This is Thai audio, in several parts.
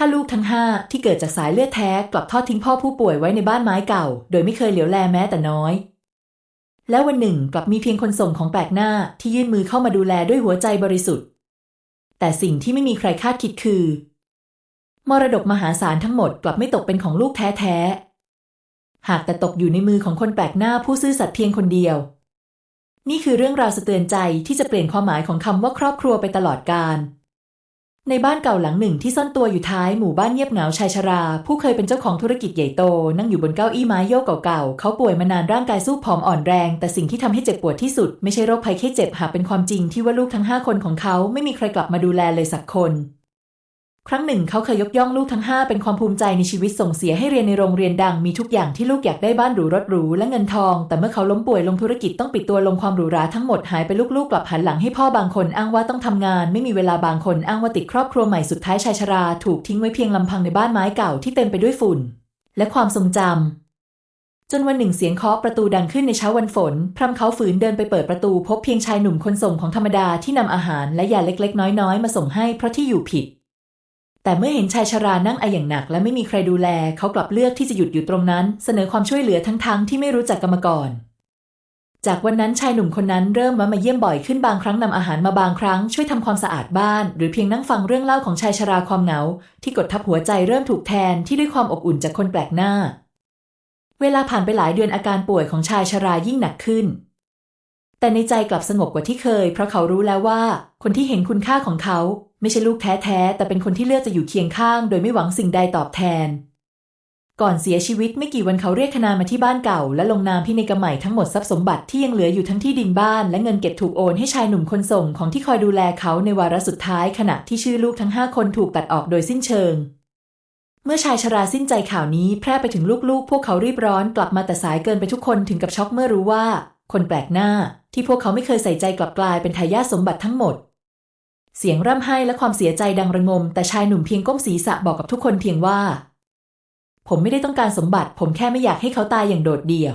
ถ้าลูกทั้งห้าที่เกิดจากสายเลือดแท้กลับทอดทิ้งพ่อผู้ป่วยไว้ในบ้านไม้เก่า โดยไม่เคยเหลียวแลแม้แต่น้อย แล้ววันหนึ่งกลับมีเพียงคนส่งของแปลกหน้าที่ยื่นมือเข้ามาดูแลด้วยหัวใจบริสุทธิ์ แต่สิ่งที่ไม่มีใครคาดคิดคือ มรดกมหาศาลทั้งหมดกลับไม่ตกเป็นของลูกแท้ๆหากแต่ตกอยู่ในมือของคนแปลกหน้าผู้ซื่อสัตย์เพียงคนเดียว นี่คือเรื่องราวสะเตือนใจที่จะเปลี่ยนความหมายของคำว่าครอบครัวไปตลอดกาล ในบ้านเก่าหลังหนึ่งที่ซ่อนตัวอยู่ท้ายหมู่บ้านเงียบเหงาชายชรา ผู้เคยเป็นเจ้าของธุรกิจใหญ่โต นั่งอยู่บนเก้าอี้ไม้โยกเก่าๆ เขาป่วยมานานร่างกายสู้ผอมอ่อนแรง แต่สิ่งที่ทำให้เจ็บปวดที่สุด ไม่ใช่โรคภัยแค่เจ็บหากเป็นความจริงที่ว่าลูกทั้งห้าคนของเขาไม่มีใครกลับมาดูแลเลยสักคน ครั้งหนึ่งเขาเคยยกย่องลูกทั้งห้าเป็นความภูมิใจในชีวิตส่งเสียให้เรียนในโรงเรียนดังมีทุกอย่างที่ลูกอยากได้บ้านหรูรถหรูและเงินทอง แต่เมื่อเขาล้มป่วยลงธุรกิจต้องปิดตัวลงความหรูหราทั้งหมดหายไปลูกๆกลับหันหลังให้พ่อบางคนอ้างว่าต้องทำงาน ไม่มีเวลาบางคนอ้างว่าติดครอบครัวใหม่สุดท้ายชายชรา ถูกทิ้งไว้เพียงลำพังในบ้านไม้เก่าที่เต็มไปด้วยฝุ่น และความทรงจำจนวันหนึ่งเสียงเคาะประตูดังขึ้นในเช้าวันฝน พรำเขาฝืนเดินไปเปิดประตูพบเพียงชายหนุ่มคนส่งของธรรมดาที่นำอาหารและยาเล็กๆ น้อยๆ มาส่งให้เพราะที่อยู่ผิด แต่เมื่อเห็นชายชรานั่งไออย่างหนัก และไม่มีใครดูแล เขากลับเลือกที่จะหยุดอยู่ตรงนั้น เสนอความช่วยเหลือทั้งๆที่ไม่รู้จักกันมาก่อน จากวันนั้นชายหนุ่มคนนั้นเริ่มมามาเยี่ยมบ่อยขึ้นบางครั้งนำอาหารมาบางครั้งช่วยทำความสะอาดบ้าน หรือเพียงนั่งฟังเรื่องเล่าของชายชราความเหงา ที่กดทับหัวใจเริ่มถูกแทนที่ด้วยความอบอุ่นจากคนแปลกหน้า เวลาผ่านไปหลายเดือนอาการป่วยของชายชรายิ่งหนักขึ้นแต่ในใจกลับสงบกว่าที่เคย เพราะเขารู้แล้วว่า คนที่เห็นคุณค่าของเขา ไม่ใช่ลูกแท้ๆ แต่เป็นคนที่เลือกจะอยู่เคียงข้าง โดยไม่หวังสิ่งใดตอบแทน ก่อนเสียชีวิตไม่กี่วันเขาเรียกคณามาที่บ้านเก่า และลงนามพินัยกรรมใหม่ทั้งหมดทรัพย์สมบัติที่ยังเหลืออยู่ทั้งที่ดินบ้าน และเงินเก็บถูกโอนให้ชายหนุ่มคนส่งของที่คอยดูแลเขาในวาระสุดท้ายขณะที่ชื่อลูกทั้งห้าคนถูกตัดออกโดยสิ้นเชิง เมื่อชายชราสิ้นใจข่าวนี้แพร่ไปถึงลูกๆ พวกเขารีบร้อนกลับมาแต่สายเกินไปทุกคนถึงกับช็อกเมื่อรู้ว่า คนแปลกหน้า ที่พวกเขาไม่เคยใส่ใจกลับกลายเป็นทายาทสมบัติทั้งหมด เสียงร่ำไห้และความเสียใจดังระงม แต่ชายหนุ่มเพียงก้มศีรษะบอกกับทุกคนเพียงว่า ผมไม่ได้ต้องการสมบัติ ผมแค่ไม่อยากให้เขาตายอย่างโดดเดี่ยว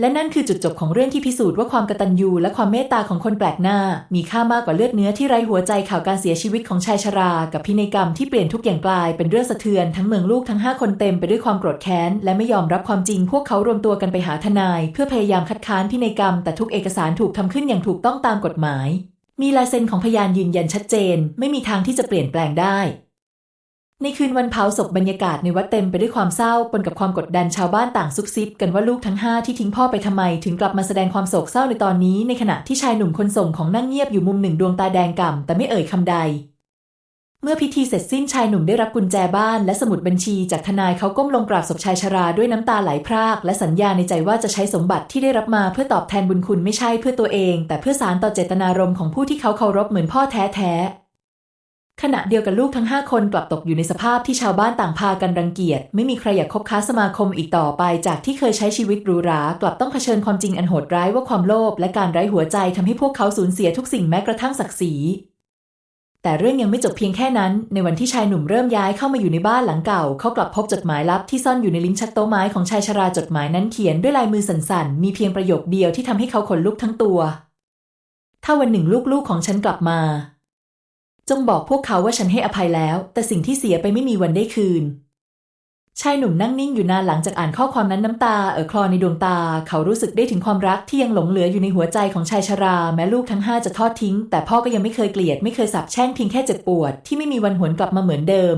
และนั่นคือจุดจบของเรื่องที่พิสูจน์ว่าความกตัญญูและความเมตตาของคนแปลกหน้า มีค่ามากกว่าเลือดเนื้อที่ไร้หัวใจข่าวการเสียชีวิตของชายชรา กับพินัยกรรมที่เปลี่ยนทุกอย่างกลายเป็นเรื่องสะเทือนทั้งเมืองลูกทั้งห้าคนเต็มไปด้วยความโกรธแค้นและไม่ยอมรับความจริง พวกเขารวมตัวกันไปหาทนาย เพื่อพยายามคัดค้านพินัยกรรม แต่ทุกเอกสารถูกทำขึ้นอย่างถูกต้องตามกฎหมาย มีลายเซ็นของพยานยืนยันชัดเจน ไม่มีทางที่จะเปลี่ยนแปลงได้ ในคืนวันเผาศพบรรยากาศในวัดเต็มไปด้วยความเศร้าปนกับความกดดันชาวบ้านต่างซุบซิบกันว่าลูกทั้งห้าที่ทิ้งพ่อไปทำไม ถึงกลับมาแสดงความโศกเศร้าในตอนนี้ ในขณะที่ชายหนุ่มคนส่งของนั่งเงียบอยู่มุมหนึ่งดวงตาแดงก่ำแต่ไม่เอ่ยคำใด เมื่อพิธีเสร็จสิ้นชายหนุ่มได้รับกุญแจบ้านและสมุดบัญชีจากทนายเขาก้มลงกราบศพชายชราด้วยน้ำตาไหลพราก และสัญญาในใจว่าจะใช้สมบัติที่ได้รับมาเพื่อตอบแทนบุญคุณไม่ใช่เพื่อตัวเอง แต่เพื่อสารต่อเจตนารมณ์ของผู้ที่เขาเคารพเหมือนพ่อแท้ๆขณะเดียวกันลูกทั้งห้าคนกลับตกอยู่ในสภาพที่ชาวบ้านต่างพากันรังเกียจ ไม่มีใครอยากคบค้าสมาคมอีกต่อไป จากที่เคยใช้ชีวิตหรูหรากลับต้องเผชิญความจริงอันโหดร้ายว่าความโลภและการไร้หัวใจทำให้พวกเขาสูญเสียทุกสิ่งแม้กระทั่งศักดิ์ศรี แต่เรื่องยังไม่จบเพียงแค่นั้น ในวันที่ชายหนุ่มเริ่มย้ายเข้ามาอยู่ในบ้านหลังเก่า เขากลับพบจดหมายลับที่ซ่อนอยู่ในลิ้นชักโต๊ะไม้ของชายชราจดหมายนั้นเขียนด้วยลายมือสั่นๆ มีเพียงประโยคเดียวที่ทำให้เขาขนลุกทั้งตัว ถ้าวันหนึ่งลูกๆของฉันกลับมา จงบอกพวกเขาว่าฉันให้อภัยแล้ว แต่สิ่งที่เสียไปไม่มีวันได้คืน ชายหนุ่มนั่งนิ่งอยู่นานหลังจากอ่านข้อความนั้นน้ำตาเอ่อคลอในดวงตา เขารู้สึกได้ถึงความรักที่ยังหลงเหลืออยู่ในหัวใจของชายชรา แม้ลูกทั้งห้าจะทอดทิ้ง แต่พ่อก็ยังไม่เคยเกลียดไม่เคยสาปแช่งเพียงแค่เจ็บปวดที่ไม่มีวันหวนกลับมาเหมือนเดิม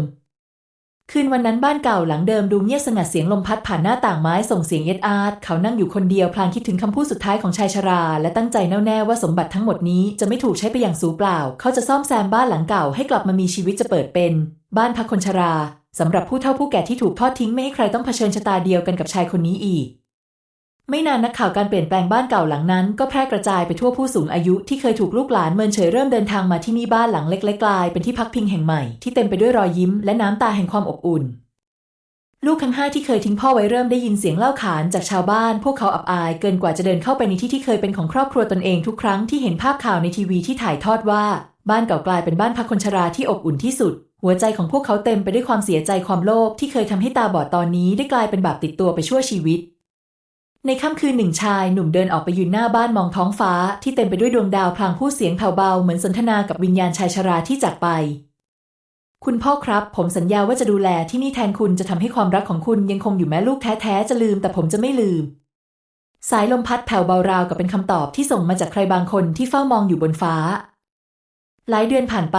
คืนวันนั้นบ้านเก่าหลังเดิมดูเงียบสงัดเสียงลมพัดผ่านหน้าต่างไม้ส่งเสียงเย็ดอาร์ดเขานั่งอยู่คนเดียวพลางคิดถึงคำพูดสุดท้ายของชายชรา และตั้งใจแน่วแน่ว่าสมบัติทั้งหมดนี้จะไม่ถูกใช้ไปอย่างสูญเปล่า เขาจะซ่อมแซมบ้านหลังเก่าให้กลับมามีชีวิตจะเปิดเป็น บ้านพักคนชรา สำหรับผู้เฒ่าผู้แก่ที่ถูกทอดทิ้งไม่ให้ใครต้องเผชิญชะตาเดียวกันกับชายคนนี้อีก ไม่นานนักข่าวการเปลี่ยนแปลงบ้านเก่าหลังนั้น ก็แพร่กระจายไปทั่วผู้สูงอายุที่เคยถูกลูกหลานเมินเฉยเริ่มเดินทางมาที่นี่บ้านหลังเล็กๆกลายเป็นที่พักพิงแห่งใหม่ที่เต็มไปด้วยรอยยิ้มและน้ำตาแห่งความอบอุ่นลูกทั้งห้าที่เคยทิ้งพ่อไว้เริ่มได้ยินเสียงเล่าขานจากชาวบ้าน พวกเขาอับอายเกินกว่าจะเดินเข้าไปในที่ที่เคยเป็นของครอบครัวตนเองทุกครั้งที่เห็นภาพข่าวในทีวีที่ถ่ายทอดว่า บ้านเก่ากลายเป็นบ้านพักคนชราที่อบอุ่นที่สุด หัวใจของพวกเขาเต็มไปด้วยความเสียใจความโลภที่เคยทำให้ตาบอดตอนนี้ได้กลายเป็นบาปติดตัวไปชั่วชีวิต ในค่ำคืนหนึ่งชายหนุ่มเดินออกไปยืนหน้าบ้านมองท้องฟ้าที่เต็มไปด้วยดวงดาวพลางพูดเสียงแผ่วเบาเหมือนสนทนากับวิญญาณชายชราที่จากไป คุณพ่อครับ ผมสัญญาว่าจะดูแลที่นี่แทนคุณจะทำให้ความรักของคุณยังคงอยู่แม้ลูกแท้ๆจะลืม แต่ผมจะไม่ลืม สายลมพัดแผ่วเบาราวกับเป็นคำตอบที่ส่งมาจากใครบางคนที่เฝ้ามองอยู่บนฟ้า หลายเดือนผ่านไป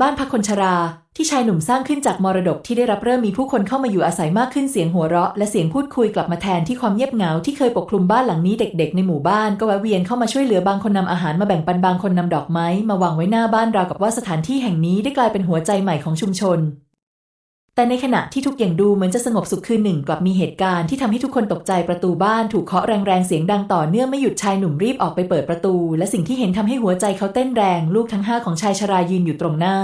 บ้านพักคนชรา ที่ชายหนุ่มสร้างขึ้นจากมรดกที่ได้รับเริ่มมีผู้คนเข้ามาอยู่อาศัยมากขึ้นเสียงหัวเราะ และเสียงพูดคุยกลับมาแทนที่ความเงียบเหงาที่เคยปกคลุมบ้านหลังนี้เด็ก ๆ ในหมู่บ้านก็แวะเวียนเข้ามาช่วยเหลือบางคนนำอาหารมาแบ่งปันบางคนนำดอกไม้มาวางไว้หน้าบ้านราวกับว่าสถานที่แห่งนี้ได้กลายเป็นหัวใจใหม่ของชุมชน แต่ในขณะที่ทุกอย่างดูเหมือนจะสงบสุขคืนหนึ่งกลับมีเหตุการณ์ที่ทำให้ทุกคนตกใจประตูบ้านถูกเคาะแรงๆเสียงดังต่อเนื่องไม่หยุดชายหนุ่มรีบออกไปเปิดประตู และสิ่งที่เห็นทำให้หัวใจเขาเต้นแรงลูกทั้งห้าของชายชรายืนอยู่ตรงหน้า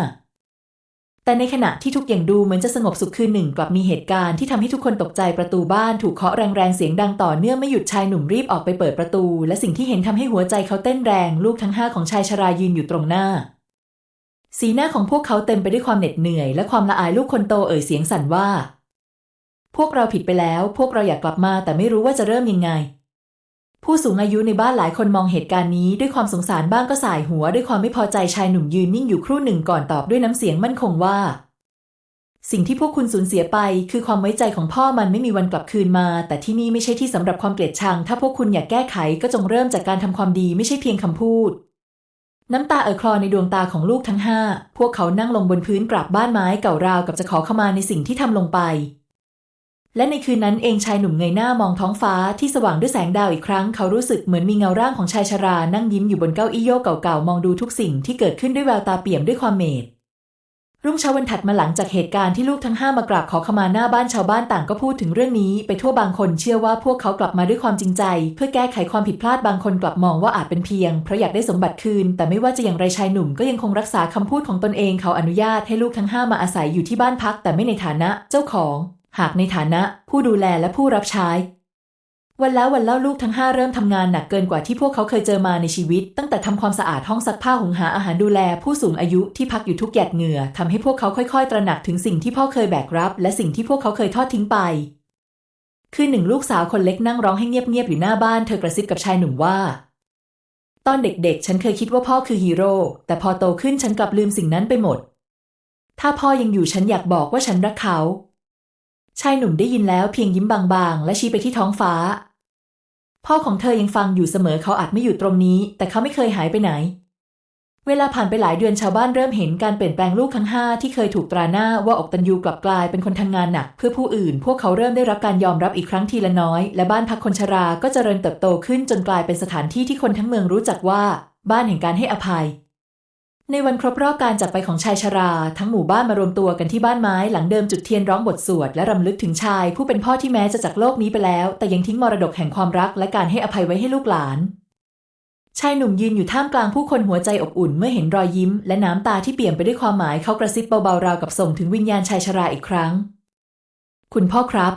แต่ในขณะที่ทุกอย่างดูเหมือนจะสงบสุขคืนหนึ่งกลับมีเหตุการณ์ที่ทำให้ทุกคนตกใจประตูบ้านถูกเคาะแรงๆเสียงดังต่อเนื่องไม่หยุดชายหนุ่มรีบออกไปเปิดประตู และสิ่งที่เห็นทำให้หัวใจเขาเต้นแรงลูกทั้งห้าของชายชรายืนอยู่ตรงหน้า สีหน้าของพวกเขาเต็มไปด้วยความเหน็ดเหนื่อย และความละอายลูกคนโตเอ่ยเสียงสั่นว่า พวกเราผิดไปแล้ว พวกเราอยากกลับมาแต่ไม่รู้ว่าจะเริ่มยังไง ผู้สูงอายุในบ้านหลายคนมองเหตุการณ์นี้ด้วยความสงสารบ้างก็สายหัวด้วยความไม่พอใจชายหนุ่มยืนนิ่งอยู่ครู่หนึ่งก่อนตอบด้วยน้ำเสียงมั่นคงว่า สิ่งที่พวกคุณสูญเสียไป คือความไว้ใจของพ่อมันไม่มีวันกลับคืนมา แต่ที่นี่ไม่ใช่ที่สำหรับความเกลียดชัง ถ้าพวกคุณอยากแก้ไขก็จงเริ่มจากการทำความดีไม่ใช่เพียงคำพูด น้ำตาเอ่อคลอในดวงตาของลูกทั้งห้า พวกเขานั่งลงบนพื้นกราบบ้านไม้เก่าราวกับจะขอขมาในสิ่งที่ทำลงไป และในคืนนั้นเองชายหนุ่มเงยหน้ามองท้องฟ้าที่สว่างด้วยแสงดาวอีกครั้ง เขารู้สึกเหมือนมีเงาร่างของชายชรานั่งยิ้มอยู่บนเก้าอี้โยกเก่าๆมองดูทุกสิ่งที่เกิดขึ้นด้วยแววตาเปี่ยมด้วยความเมต รุ่งเช้าวันถัดมาหลังจากเหตุการณ์ที่ลูกทั้งห้ามากราบขอขมาหน้าบ้านชาวบ้านต่างก็พูดถึงเรื่องนี้ ไปทั่วบางคนเชื่อว่าพวกเขากลับมาด้วยความจริงใจ เพื่อแก้ไขความผิดพลาดบางคนกลับมองว่าอาจเป็นเพียงเพราะอยากได้สมบัติคืน แต่ไม่ว่าจะอย่างไรชายหนุ่มก็ยังคงรักษาคำพูดของตนเองเขาอนุญาตให้ลูกทั้งห้ามาอาศัยอยู่ที่บ้านพัก แต่ไม่ในฐานะ เจ้าของ หากในฐานะ ผู้ดูแลและผู้รับใช้ วันแล้ววันเล่าลูกทั้งห้าเริ่มทำงานหนักเกินกว่าที่พวกเขาเคยเจอมาในชีวิต ตั้งแต่ทำความสะอาดห้องซักผ้าหุงหาอาหารดูแล ผู้สูงอายุที่พักอยู่ทุกหยาดเหงื่อทำให้พวกเขาค่อยๆ ตระหนักถึงสิ่งที่พ่อเคยแบกรับ และสิ่งที่พวกเขาเคยทอดทิ้งไป คือหนึ่งลูกสาวคนเล็กนั่งร้องให้เงียบๆอยู่หน้าบ้านเธอกระซิบกับชายหนุ่มว่า ตอนเด็กๆ ฉันเคยคิดว่าพ่อคือฮีโร่แต่พอโตขึ้นฉันกลับลืมสิ่งนั้นไปหมด ถ้าพ่อยังอยู่ฉันอยากบอกว่าฉันรักเขา ชายหนุ่มได้ยินแล้วเพียงยิ้มบางๆ และชี้ไปที่ท้องฟ้า พ่อของเธอยังฟังอยู่เสมอเขาอาจไม่อยู่ตรงนี้ แต่เขาไม่เคยหายไปไหน เวลาผ่านไปหลายเดือนชาวบ้านเริ่มเห็นการเปลี่ยนแปลงลูกทั้งห้าที่เคยถูกตราหน้าว่าอกตันยูกลับกลายเป็นคนทำงานหนัก เพื่อผู้อื่น พวกเขาเริ่มได้รับการยอมรับอีกครั้งทีละน้อย และบ้านพักคนชราก็เจริญเติบโตขึ้นจนกลายเป็นสถานที่ที่คนทั้งเมืองรู้จักว่า บ้านแห่งการให้อภัย ในวันครบรอบการจากไปของชายชรา ทั้งหมู่บ้านมารวมตัวกันที่บ้านไม้หลังเดิมจุดเทียนร้องบทสวดและรำลึกถึงชาย ผู้เป็นพ่อที่แม้จะจากโลกนี้ไปแล้ว แต่ยังทิ้งมรดกแห่งความรักและการให้อภัยไว้ให้ลูกหลาน ชายหนุ่มยืนอยู่ท่ามกลางผู้คนหัวใจอบอุ่นเมื่อเห็นรอยยิ้ม และน้ำตาที่เปี่ยมไปด้วยความหมายเขากระซิบเบาๆราวกับส่งถึงวิญญาณชายชราอีกครั้ง คุณพ่อครับ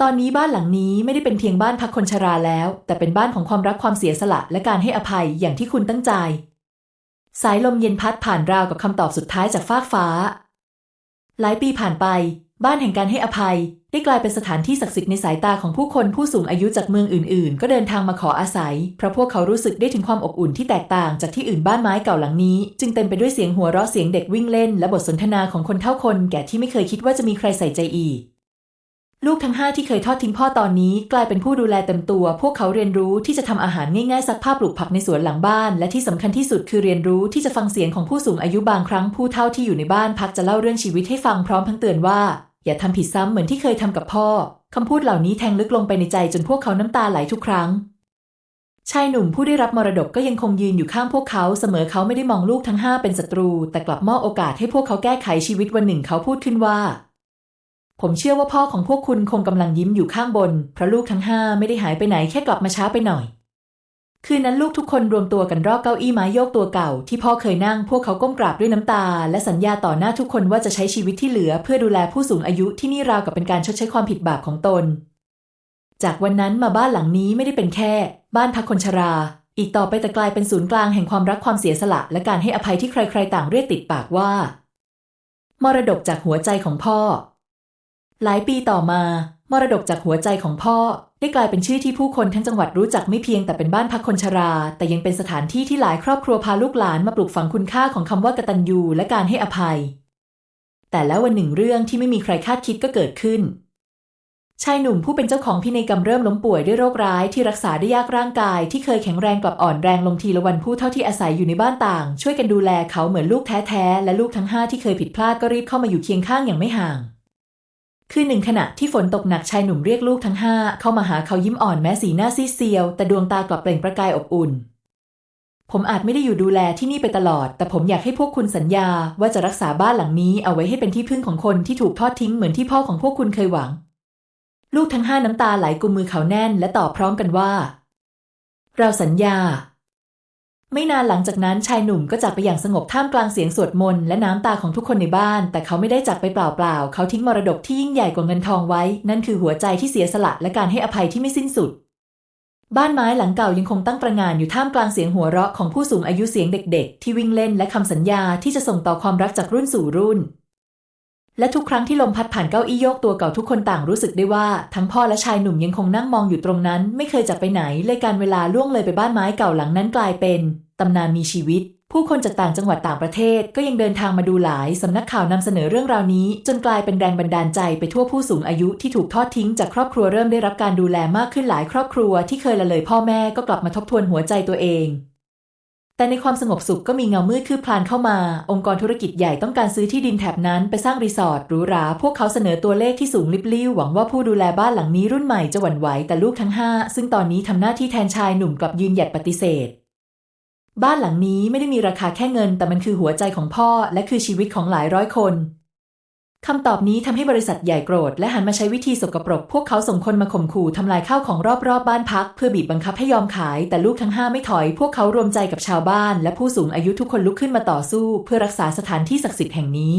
ตอนนี้บ้านหลังนี้ไม่ได้เป็นเพียงบ้านพักคนชราแล้ว แต่เป็นบ้านของความรักความเสียสละและการให้อภัยอย่างที่คุณตั้งใจ สายลมเย็นพัดผ่านราวกับคำตอบสุดท้ายจากฟากฟ้า หลายปีผ่านไป บ้านแห่งการให้อภัย ได้กลายเป็นสถานที่ศักดิ์สิทธิ์ในสายตาของผู้คนผู้สูงอายุจากเมืองอื่น ๆ ก็เดินทางมาขออาศัย เพราะพวกเขารู้สึกได้ถึงความอบอุ่นที่แตกต่างจากที่อื่นบ้านไม้เก่าหลังนี้ จึงเต็มไปด้วยเสียงหัวเราะเสียงเด็กวิ่งเล่น และบทสนทนาของคนเท่าคนแก่ที่ไม่เคยคิดว่าจะมีใครใส่ใจอีก ลูกทั้งห้าที่เคยทอดทิ้งพ่อตอนนี้กลายเป็นผู้ดูแลเต็มตัว พวกเขาเรียนรู้ที่จะทำอาหารง่ายๆซักผ้าปลูกผักในสวนหลังบ้าน และที่สำคัญที่สุดคือเรียนรู้ที่จะฟังเสียงของผู้สูงอายุบางครั้งผู้เฒ่าที่อยู่ในบ้านพักจะเล่าเรื่องชีวิตให้ฟังพร้อมทั้งเตือนว่า อย่าทำผิดซ้ำเหมือนที่เคยทำกับพ่อคำพูดเหล่านี้แทงลึกลงไปในใจจนพวกเขาน้ำตาไหลทุกครั้งชายหนุ่มผู้ได้รับมรดกก็ยังคงยืนอยู่ข้างพวกเขาเสมอเขาไม่ได้มองลูกทั้งห้าเป็นศัตรู แต่กลับมอบโอกาสให้พวกเขาแก้ไขชีวิตวันหนึ่งเขาพูดขึ้นว่า ผมเชื่อว่าพ่อของพวกคุณคงกำลังยิ้มอยู่ข้างบน เพราะลูกทั้งห้าไม่ได้หายไปไหนแค่กลับมาช้าไปหน่อย คืนนั้นลูกทุกคนรวมตัวกันรอบเก้าอี้ไม้โยกตัวเก่า ที่พ่อเคยนั่งพวกเขาก้มกราบด้วยน้ำตา และสัญญาต่อหน้าทุกคนว่าจะใช้ชีวิตที่เหลือ เพื่อดูแลผู้สูงอายุที่นี่ราวกับเป็นการชดใช้ความผิดบาปของตน จากวันนั้นมาบ้านหลังนี้ไม่ได้เป็นแค่ บ้านพักคนชรา อีกต่อไปแต่กลายเป็นศูนย์กลางแห่งความรักความเสียสละ และการให้อภัยที่ใครๆ ต่างเรียกติดปากว่า มรดกจากหัวใจของพ่อ หลายปีต่อมา มรดกจากหัวใจของพ่อ ได้กลายเป็นชื่อที่ผู้คนทั้งจังหวัดรู้จักไม่เพียงแต่เป็นบ้านพักคนชรา แต่ยังเป็นสถานที่ที่หลายครอบครัวพาลูกหลานมาปลูกฝังคุณค่าของคำว่ากตัญญูและการให้อภัย แต่แล้ววันหนึ่งเรื่องที่ไม่มีใครคาดคิดก็เกิดขึ้นชายหนุ่มผู้เป็นเจ้าของพินัยกรรมเริ่มล้มป่วยด้วยโรคร้ายที่รักษาได้ยากร่างกาย ที่เคยแข็งแรงกลับอ่อนแรงลงทีละวันผู้เท่าที่อาศัยอยู่ในบ้านต่าง ช่วยกันดูแลเขาเหมือนลูกแท้ๆและลูกทั้งห้าที่เคยผิดพลาดก็รีบเข้ามาอยู่เคียงข้างอย่างไม่ห่าง คือหนึ่งขณะที่ฝนตกหนักชายหนุ่มเรียกลูกทั้งห้าเข้ามาหาเขายิ้มอ่อนแม้สีหน้าซีเซียว แต่ดวงตากลับเปล่งประกายอบอุ่น ผมอาจไม่ได้อยู่ดูแลที่นี่ไปตลอด แต่ผมอยากให้พวกคุณสัญญาว่าจะรักษาบ้านหลังนี้เอาไว้ให้เป็นที่พึ่งของคนที่ถูกทอดทิ้งเหมือนที่พ่อของพวกคุณเคยหวัง ลูกทั้งห้าน้ำตาไหลกุมมือเขาแน่น และตอบพร้อมกันว่า เราสัญญา ไม่นานหลังจากนั้นชายหนุ่มก็จากไปอย่างสงบท่ามกลางเสียงสวดมนต์และน้ำตาของทุกคนในบ้าน แต่เขาไม่ได้จากไปเปล่าๆ เขาทิ้งมรดกที่ยิ่งใหญ่กว่าเงินทองไว้ นั่นคือหัวใจที่เสียสละและการให้อภัยที่ไม่สิ้นสุด บ้านไม้หลังเก่ายังคงตั้งประงานอยู่ท่ามกลางเสียงหัวเราะของผู้สูงอายุเสียงเด็ก ๆ ที่วิ่งเล่นและคำสัญญาที่จะส่งต่อความรักจากรุ่นสู่รุ่น และทุกครั้งที่ลมพัดผ่านเก้าอี้โยกตัวเก่าทุกคนต่างรู้สึกได้ว่า ทั้งพ่อและชายหนุ่มยังคงนั่งมองอยู่ตรงนั้น ไม่เคยจากไปไหนเลยการเวลาล่วงเลยไปบ้านไม้เก่าหลังนั้นกลายเป็นตำนานมีชีวิต ผู้คนจากต่างจังหวัดต่างประเทศ ก็ยังเดินทางมาดูหลายสำนักข่าวนำเสนอเรื่องราวนี้ จนกลายเป็นแรงบันดาลใจไปทั่วผู้สูงอายุที่ถูกทอดทิ้งจากครอบครัวเริ่มได้รับการดูแลมากขึ้นหลายครอบครัวที่เคยละเลยพ่อแม่ก็กลับมาทบทวนหัวใจตัวเอง แต่ในความสงบสุขก็มีเงามืดคืบคลานเข้ามา องค์กรธุรกิจใหญ่ต้องการซื้อที่ดินแถบนั้นไปสร้างรีสอร์ทหรูหรา พวกเขาเสนอตัวเลขที่สูงลิบลิ่วหวังว่าผู้ดูแลบ้านหลังนี้รุ่นใหม่จะหวั่นไหวแต่ลูกทั้งห้าซึ่งตอนนี้ทำหน้าที่แทนชายหนุ่มกลับยืนหยัดปฏิเสธ บ้านหลังนี้ไม่ได้มีราคาแค่เงิน แต่มันคือหัวใจของพ่อและคือชีวิตของหลายร้อยคน คำตอบนี้ทำให้บริษัทใหญ่โกรธ และหันมาใช้วิธีสกปรก พวกเขาส่งคนมาข่มขู่ทำลายข้าวของรอบๆบบ้านพัก เพื่อบีบบังคับให้ยอมขาย แต่ลูกทั้งห้าไม่ถอย พวกเขารวมใจกับชาวบ้าน และผู้สูงอายุทุกคนลุกขึ้นมาต่อสู้ เพื่อรักษาสถานที่ศักดิ์สิทธิ์แห่งนี้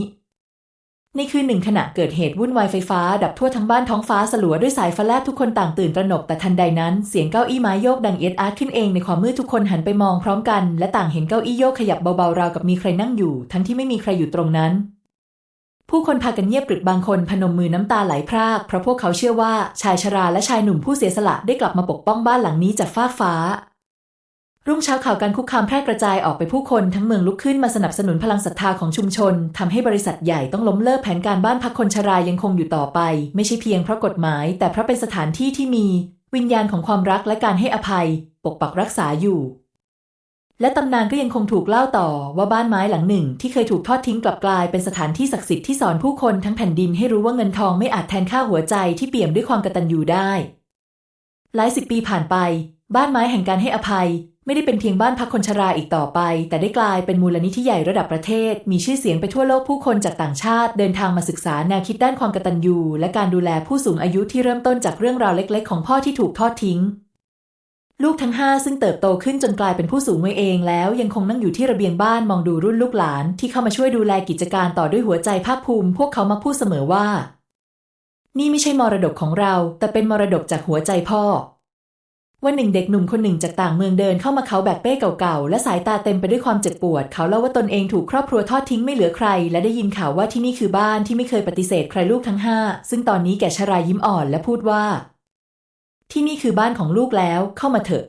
ในคืนหนึ่งขณะเกิดเหตุวุ่นวายไฟฟ้า ดับทั่วทั้งบ้านท้องฟ้าสลัวด้วยสายฟ้าแลบทุกคนต่างตื่นตระหนกแต่ทันใดนั้น เสียงเก้าอี้ไม้โยกดังเอียดอาร์ตขึ้นเองในความมืดทุกคนหันไปมองพร้อมกัน และต่างเห็นเก้าอี้โยกขยับเบาๆราวกับมีใครนั่งอยู่ ทั้งที่ไม่มีใครอยู่ตรงนั้น ผู้คนพากันเงียบกริบบางคนพนมมือน้ำตาไหลพราก เพราะพวกเขาเชื่อว่าชายชราและชายหนุ่มผู้เสียสละได้กลับมาปกป้องบ้านหลังนี้จากฟากฟ้า รุ่งเช้าข่าวการคุกคามแพร่กระจายออกไปผู้คนทั้งเมืองลุกขึ้นมาสนับสนุนพลังศรัทธาของชุมชนทำให้บริษัทใหญ่ต้องล้มเลิกแผนการบ้านพักคนชรายังคงอยู่ต่อไป ไม่ใช่เพียงเพราะกฎหมาย แต่เพราะเป็นสถานที่ที่มี วิญญาณของความรักและการให้อภัย ปกปักรักษาอยู่ และตำนานก็ยังคงถูกเล่าต่อว่าบ้านไม้หลังหนึ่ง ที่เคยถูกทอดทิ้งกลับกลายเป็นสถานที่ศักดิ์สิทธิ์ที่สอนผู้คนทั้งแผ่นดินให้รู้ว่าเงินทองไม่อาจแทนค่าหัวใจที่เปี่ยมด้วยความกตัญญูได้ หลายสิบปีผ่านไป บ้านไม้แห่งการให้อภัย ไม่ได้เป็นเพียงบ้านพักคนชราอีกต่อไป แต่ได้กลายเป็นมูลนิธิใหญ่ระดับประเทศ มีชื่อเสียงไปทั่วโลกผู้คนจากต่างชาติ เดินทางมาศึกษาแนวคิดด้านความกตัญญูและการดูแลผู้สูงอายุที่เริ่มต้นจากเรื่องราวเล็ก ๆ ของพ่อที่ถูกทอดทิ้ง ลูกทั้งห้าซึ่งเติบโตขึ้นจนกลายเป็นผู้สูงวัยเองแล้วยังคงนั่งอยู่ที่ระเบียงบ้านมองดูรุ่นลูกหลานที่เข้ามาช่วยดูแลกิจการต่อด้วยหัวใจภาคภูมิ พวกเขามาพูดเสมอว่า นี่ไม่ใช่มรดกของเรา แต่เป็นมรดกจากหัวใจพ่อ วันหนึ่งเด็กหนุ่มคนหนึ่งจากต่างเมืองเดินเข้ามาเขาแบกเป้เก่าๆและสายตาเต็มไปด้วยความเจ็บปวด เขาเล่าว่าตนเองถูกครอบครัวทอดทิ้งไม่เหลือใคร และได้ยินข่าวว่าที่นี่คือบ้านที่ไม่เคยปฏิเสธใครลูกทั้งห้าซึ่งตอนนี้แก่ชรายยิ้มอ่อนและพูดว่า ที่นี่คือบ้านของลูกแล้วเข้ามาเถอะ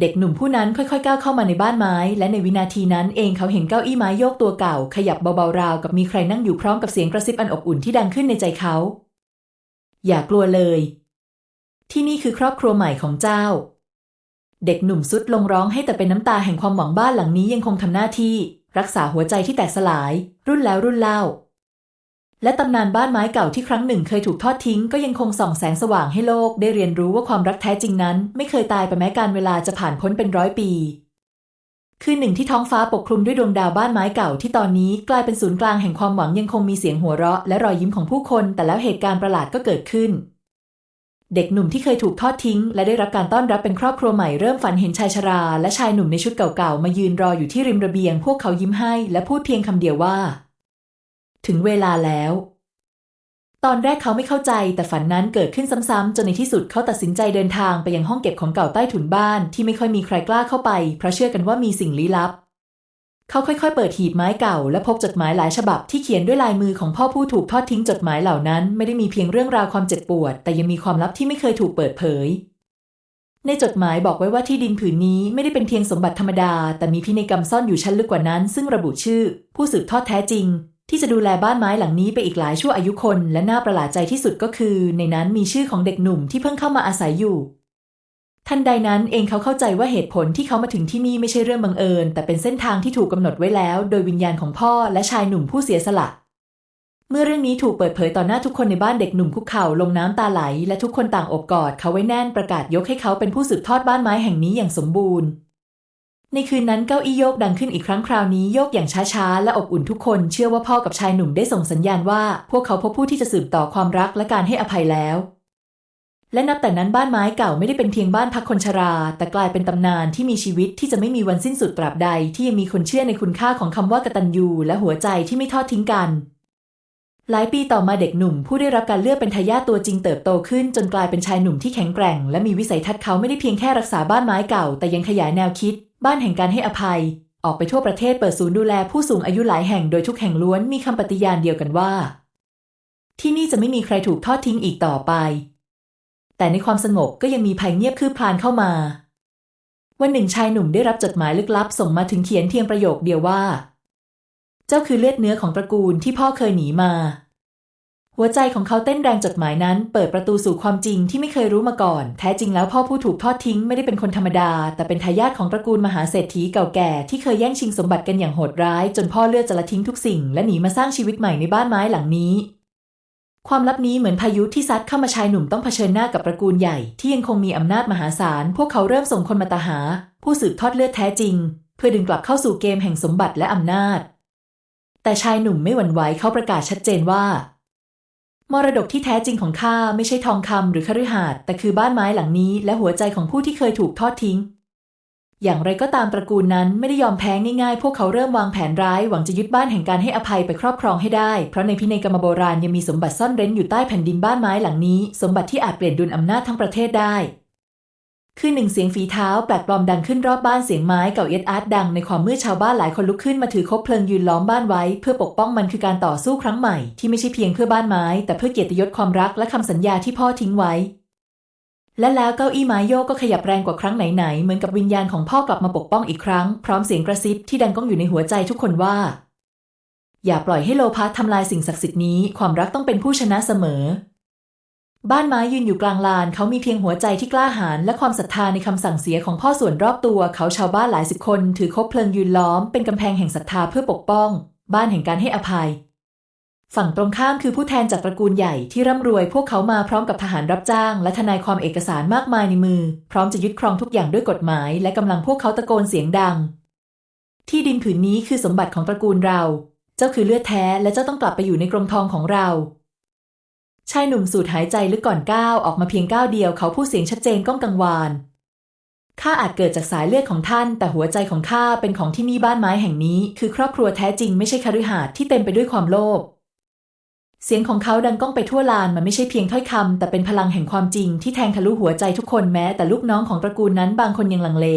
เด็กหนุ่มผู้นั้นค่อยๆ ก้าวเข้ามาในบ้านไม้ และในวินาทีนั้นเองเขาเห็นเก้าอี้ไม้โยกตัวเก่า ขยับเบาๆราวกับมีใครนั่งอยู่พร้อมกับเสียงกระซิบอันอบอุ่นที่ดังขึ้นในใจเขา อย่ากลัวเลย ที่นี่คือครอบครัวใหม่ของเจ้า เด็กหนุ่มสุดลงร้องให้แต่เป็นน้ำตาแห่งความหวังบ้านหลังนี้ยังคงทำหน้าที่ รักษาหัวใจที่แตกสลาย รุ่นแล้วรุ่นเล่า และตำนานบ้านไม้เก่าที่ครั้งหนึ่งเคยถูกทอดทิ้งก็ยังคงส่องแสงสว่างให้โลกได้เรียนรู้ว่าความรักแท้จริงนั้น ไม่เคยตายไปแม้การเวลาจะผ่านพ้นเป็นร้อยปี คืนหนึ่งที่ท้องฟ้าปกคลุมด้วยดวงดาวบ้านไม้เก่าที่ตอนนี้กลายเป็นศูนย์กลางแห่งความหวังยังคงมีเสียงหัวเราะและรอยยิ้มของผู้คน แต่แล้วเหตุการณ์ประหลาดก็เกิดขึ้น เด็กหนุ่มที่เคยถูกทอดทิ้ง และได้รับการต้อนรับเป็นครอบครัวใหม่เริ่มฝันเห็นชายชรา และชายหนุ่มในชุดเก่าๆมายืนรออยู่ที่ริมระเบียง พวกเขายิ้มให้ และพูดเพียงคำเดียวว่า ถึงเวลาแล้ว ตอนแรกเขาไม่เข้าใจแต่ฝันนั้นเกิดขึ้นซ้ำๆจนในที่สุดเขาตัดสินใจเดินทางไปยังห้องเก็บของเก่าใต้ถุนบ้านที่ไม่ค่อยมีใครกล้าเข้าไป เพราะเชื่อกันว่ามีสิ่งลี้ลับ เขาค่อยๆ เปิดหีบไม้เก่า และพบจดหมายหลายฉบับที่เขียนด้วยลายมือของพ่อผู้ถูกทอดทิ้งจดหมายเหล่านั้น ไม่ได้มีเพียงเรื่องราวความเจ็บปวด แต่ยังมีความลับที่ไม่เคยถูกเปิดเผยในจดหมายบอกไว้ว่าที่ดินผืนนี้ไม่ได้เป็นเพียงสมบัติธรรมดา แต่มีพินัยกรรมซ่อนอยู่ชั้นลึกกว่านั้น ซึ่งระบุชื่อ ผู้สืบทอดแท้จริง ที่จะดูแลบ้านไม้หลังนี้ไปอีกหลายชั่วอายุคน และน่าประหลาดใจที่สุดก็คือ ในนั้นมีชื่อของเด็กหนุ่มที่เพิ่งเข้ามาอาศัยอยู่ทันใดนั้นเองเขาเข้าใจว่าเหตุผลที่เขามาถึงที่นี่ไม่ใช่เรื่องบังเอิญ แต่เป็นเส้นทางที่ถูกกำหนดไว้แล้ว โดยวิญญาณของพ่อและชายหนุ่มผู้เสียสละ เมื่อเรื่องนี้ถูกเปิดเผยต่อหน้าทุกคนในบ้านเด็กหนุ่มคุกเข่าลงน้ำตาไหล และทุกคนต่างอบกอดเขาไว้แน่นประกาศยกให้เขาเป็นผู้สืบทอดบ้านไม้แห่งนี้อย่างสมบูรณ์ ในคืนนั้นเก้าอี้โยกดังขึ้นอีกครั้งคราวนี้โยกอย่างช้าๆ และอบอุ่นทุกคนเชื่อว่าพ่อกับชายหนุ่มได้ส่งสัญญาณว่า พวกเขาพบผู้ที่จะสืบต่อความรักและการให้อภัยแล้ว และนับแต่นั้นบ้านไม้เก่าไม่ได้เป็นเพียงบ้านพักคนชรา แต่กลายเป็นตำนานที่มีชีวิตที่จะไม่มีวันสิ้นสุดตราบใด ที่ยังมีคนเชื่อในคุณค่าของคำว่ากตัญญูและหัวใจที่ไม่ทอดทิ้งกันหลายปีต่อมาเด็กหนุ่มผู้ได้รับการเลือกเป็นทายาทตัวจริงเติบโตขึ้น จนกลายเป็นชายหนุ่มที่แข็งแกร่ง และมีวิสัยทัศน์เขาไม่ได้เพียงแค่รักษาบ้านไม้เก่า แต่ยังขยายแนวคิด บ้านแห่งการให้อภัย ออกไปทั่วประเทศเปิดศูนย์ดูแลผู้สูงอายุหลายแห่งโดยทุกแห่งล้วนมีคำปฏิญาณเดียวกันว่า ที่นี่จะไม่มีใครถูกทอดทิ้งอีกต่อไป แต่ในความสงบก็ยังมีภัยเงียบคืบคลานเข้ามา วันหนึ่งชายหนุ่มได้รับจดหมายลึกลับส่งมาถึงเขียนเพียงประโยคเดียวว่า เจ้าคือเลือดเนื้อของตระกูลที่พ่อเคยหนีมา หัวใจของเขาเต้นแรงจดหมายนั้น เปิดประตูสู่ความจริงที่ไม่เคยรู้มาก่อน แท้จริงแล้วพ่อผู้ถูกทอดทิ้งไม่ได้เป็นคนธรรมดา แต่เป็นทายาทของตระกูลมหาเศรษฐีเก่าแก่ที่เคยแย่งชิงสมบัติกันอย่างโหดร้าย จนพ่อเลือกจะละทิ้งทุกสิ่ง และหนีมาสร้างชีวิตใหม่ในบ้านไม้หลังนี้ความลับนี้เหมือนพายุที่ซัดเข้ามาชายหนุ่มต้องเผชิญหน้ากับตระกูลใหญ่ที่ยังคงมีอำนาจมหาศาล พวกเขาเริ่มส่งคนมาตาหา ผู้สืบทอดเลือดแท้จริง เพื่อดึงกลับเข้าสู่เกมแห่งสมบัติและอำนาจ แต่ชายหนุ่มไม่หวั่นไหวเขาประกาศชัดเจนว่า มรดกที่แท้จริงของข้าไม่ใช่ทองคำหรือคฤหาสน์แต่คือบ้านไม้หลังนี้และหัวใจของผู้ที่เคยถูกทอดทิ้ง อย่างไรก็ตามตระกูลนั้นไม่ได้ยอมแพ้ง่ายๆ พวกเขาเริ่มวางแผนร้ายหวังจะยึดบ้านแห่งการให้อภัยไปครอบครองให้ได้ เพราะในพินัยกรรมโบราณยังมีสมบัติซ่อนเร้นอยู่ใต้แผ่นดินบ้านไม้หลังนี้ สมบัติที่อาจเปลี่ยนดุลอำนาจทั้งประเทศได้ คือหนึ่งเสียงฝีเท้าแปลกปลอมดังขึ้นรอบบ้านเสียงไม้เก่าเอ็ดอาร์ตดังในความมืดชาวบ้านหลายคนลุกขึ้นมาถือคบเพลิงยืนล้อมบ้านไว้ เพื่อปกป้องมันคือการต่อสู้ครั้งใหม่ที่ไม่ใช่เพียงเพื่อบ้านไม้ แต่เพื่อเกียรติยศความรักและคำสัญญาที่พ่อทิ้งไว้ และแล้วเก้าอี้ไม้โยกก็ขยับแรงกว่าครั้งไหนๆเหมือนกับวิญญาณของพ่อกลับมาปกป้องอีกครั้งพร้อมเสียงกระซิบที่ดังก้องอยู่ในหัวใจทุกคนว่า อย่าปล่อยให้โลภะทำลายสิ่งศักดิ์สิทธิ์นี้ความรักต้องเป็นผู้ชนะเสมอ บ้านไม้ยืนอยู่กลางลาน เขามีเพียงหัวใจที่กล้าหาญและความศรัทธาในคำสั่งเสียของพ่อส่วนรอบตัว เขาชาวบ้านหลายสิบคน ถือคบเพลิงยืนล้อมเป็นกำแพงแห่งศรัทธาเพื่อปกป้อง บ้านแห่งการให้อภัย ฝั่งตรงข้ามคือผู้แทนจากตระกูลใหญ่ที่ร่ำรวย พวกเขามาพร้อมกับทหารรับจ้าง และทนายความเอกสารมากมายในมือ พร้อมจะยึดครองทุกอย่างด้วยกฎหมาย และกำลังพวกเขาตะโกนเสียงดัง ที่ดินผืนนี้คือสมบัติของตระกูลเรา เจ้าคือเลือดแท้ และเจ้าต้องกลับไปอยู่ในกรงทองของเรา ชายหนุ่มสูดหายใจลึกก่อนก้าวออกมาเพียงก้าวเดียวเขาพูดเสียงชัดเจนก้องกังวานข้าอาจเกิดจากสายเลือดของท่าน แต่หัวใจของข้าเป็นของที่นี่บ้านไม้แห่งนี้ คือครอบครัวแท้จริงไม่ใช่คฤหาสน์ที่เต็มไปด้วยความโลภเสียงของเขาดังก้องไปทั่วลานมันไม่ใช่เพียงถ้อยคำแต่เป็นพลังแห่งความจริงที่แทงทะลุหัวใจทุกคนแม้แต่ลูกน้องของตระกูลนั้นบางคนยังลังเล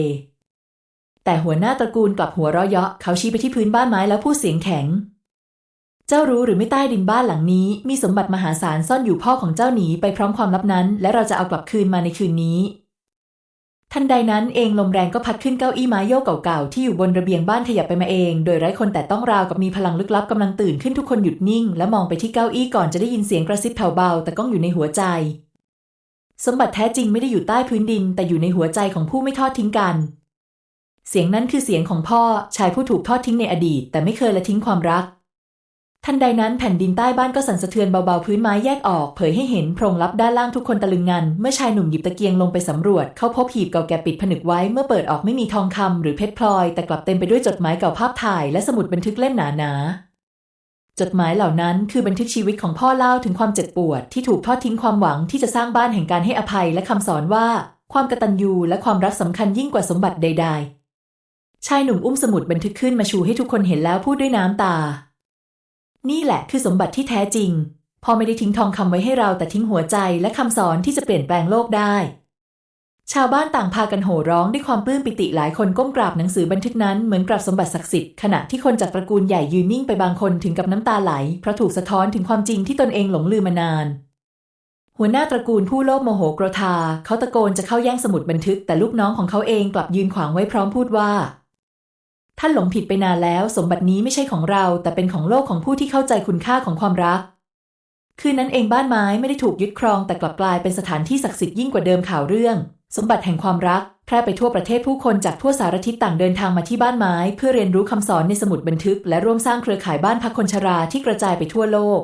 แต่หัวหน้าตระกูลกลับหัวเราะเยาะเขาชี้ไปที่พื้นบ้านไม้แล้วพูดเสียงแข็ง จ้ารู้หรือไม่ใต้ดินบ้านหลังนี้ มีสมบัติมหาศาลซ่อนอยู่พ่อของเจ้าหนีไปพร้อมความลับนั้น และเราจะเอากลับคืนมาในคืนนี้ ทันใดนั้นเองลมแรงก็พัดขึ้นเก้าอี้ไม้โยกเก่าๆที่อยู่บนระเบียงบ้านขยับไปมาเอง โดยไร้คนแต่ต้องราวกับมีพลังลึกลับกำลังตื่นขึ้นทุกคนหยุดนิ่ง และมองไปที่เก้าอี้ก่อนจะได้ยินเสียงกระซิบแผ่วเบาแต่ก้องอยู่ในหัวใจ สมบัติแท้จริงไม่ได้อยู่ใต้พื้นดิน แต่อยู่ในหัวใจของผู้ไม่ทอดทิ้งกันเสียงนั้นคือเสียงของพ่อชายผู้ถูกทอดทิ้งในอดีต แต่ไม่เคยละทิ้งความรัก ทันใดนั้นแผ่นดินใต้บ้านก็สั่นสะเทือนเบาๆพื้นไม้แยกออกเผยให้เห็นโพรงลับด้านล่างทุกคนตะลึงงัน เมื่อชายหนุ่มหยิบตะเกียงลงไปสำรวจ เขาพบหีบเก่าแก่ปิดผนึกไว้เมื่อเปิดออกไม่มีทองคำหรือเพชรพลอย แต่กลับเต็มไปด้วยจดหมายเก่าภาพถ่าย และสมุดบันทึกเล่มหนาๆจดหมายเหล่านั้นคือบันทึกชีวิตของพ่อเล่าถึงความเจ็บปวด ที่ถูกทอดทิ้งความหวังที่จะสร้างบ้านแห่งการให้อภัย และคำสอนว่า ความกตัญญูและความรักสำคัญยิ่งกว่าสมบัติใด ๆ ชายหนุ่มอุ้มสมุดบันทึกขึ้นมาชูให้ทุกคนเห็นแล้วพูดด้วยน้ำตา นี่แหละคือสมบัติที่แท้จริง พ่อไม่ได้ทิ้งทองคำไว้ให้เราแต่ทิ้งหัวใจและคำสอนที่จะเปลี่ยนแปลงโลกได้ ชาวบ้านต่างพากันโห่ร้องด้วยความปลื้มปิติหลายคนก้มกราบหนังสือบันทึกนั้นเหมือนกราบสมบัติศักดิ์สิทธิ์ขณะที่คนจากตระกูลใหญ่ยืนนิ่งไปบางคนถึงกับน้ำตาไหลเพราะถูกสะท้อนถึงความจริงที่ตนเองหลงลืมมานานหัวหน้าตระกูลผู้โลภโมโหโกรธาเขาตะโกนจะเข้าแย่งสมุดบันทึก แต่ลูกน้องของเขาเองกลับยืนขวางไว้พร้อมพูดว่า ท่านหลงผิดไปนานแล้ว สมบัตินี้ไม่ใช่ของเรา แต่เป็นของโลกของผู้ที่เข้าใจคุณค่าของความรัก คืนนั้นเองบ้านไม้ไม่ได้ถูกยึดครอง แต่กลับกลายเป็นสถานที่ศักดิ์สิทธิ์ยิ่งกว่าเดิมข่าวเรื่อง สมบัติแห่งความรัก แพร่ไปทั่วประเทศผู้คนจากทั่วสารทิศต่างเดินทางมาที่บ้านไม้ เพื่อเรียนรู้คำสอนในสมุดบันทึก และร่วมสร้างเครือข่ายบ้านพักคนชราที่กระจายไปทั่วโลก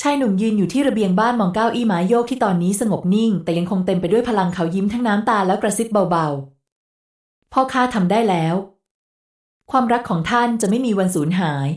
ชายหนุ่มยืนอยู่ที่ระเบียงบ้านมองเก้าอี้ไม้โยกที่ตอนนี้สงบนิ่ง แต่ยังคงเต็มไปด้วยพลังเขายิ้มทั้งน้ำตาแล้วกระซิบเบาๆพ่อข้าทำได้แล้ว ความรักของท่านจะไม่มีวันสูญหาย